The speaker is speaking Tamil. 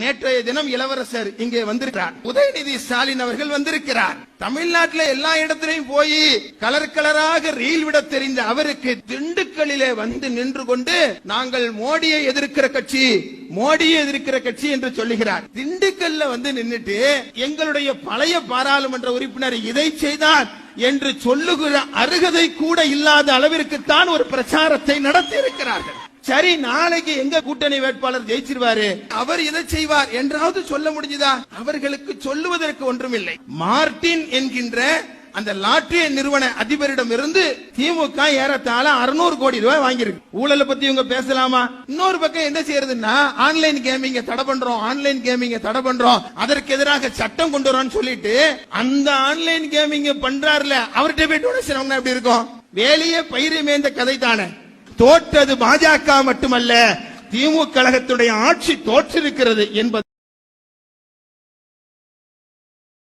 நேற்றைய தினம் இளவரசர் இங்கே வந்திருக்கிறார். உதயநிதி ஸ்டாலின் அவர்கள் வந்திருக்கிறார். தமிழ்நாட்டில் எல்லா இடத்திலையும் போய் கலர் கலராக ரீல் விட தெரிந்த அவருக்கு திண்டுக்கல்லிலே வந்து நின்று கொண்டு நாங்கள் மோடியை எதிர்க்கிற கட்சி மோடியை எதிர்க்கிற கட்சி என்று சொல்லுகிறார். திண்டுக்கல்ல வந்து நின்னுட்டு எங்களுடைய பழைய பாராளுமன்ற உறுப்பினர் இதை செய்தார் என்று சொல்லுகிற அருகதை கூட இல்லாத அளவிற்கு தான் ஒரு பிரச்சாரத்தை நடத்தி இருக்கிறார்கள் சரி நாளைக்கு எங்க கூட்டணி வேட்பாளர் ஜெயிச்சிருவாரு? அவர் இதை செய்வார் என்றாவது சொல்ல முடிஞ்சுதா? அவர்களுக்கு சொல்லுவதற்கு ஒன்றுமில்லை. மார்டின் என்கின்ற அந்த லாட்டரி நிறுவன அதிபரிடம் இருந்து திமுக ஏறத்தாழ அறுநூறு கோடி ரூபாய் வாங்கியிருக்கு. ஊழலை பத்தி இவங்க பேசலாமா? இன்னொரு பக்கம் என்ன செய்யறதுன்னா ஆன்லைன் கேமிங்க தடை பண்றோம் ஆன்லைன் கேமிங்க தடை பண்றோம் அதற்கு எதிராக சட்டம் கொண்டு வரோம்னு சொல்லிட்டு அந்த ஆன்லைன் கேமிங்க பண்றாருல அவர்கிட்ட போய் டொனேஷன் எப்படி இருக்கும்? வேலையே பயிர் மேய்ந்த கதை தானே. தோற்றது பாஜக மட்டுமல்ல திமுக கழகத்துடைய ஆட்சி தோற்றிருக்கிறது என்பது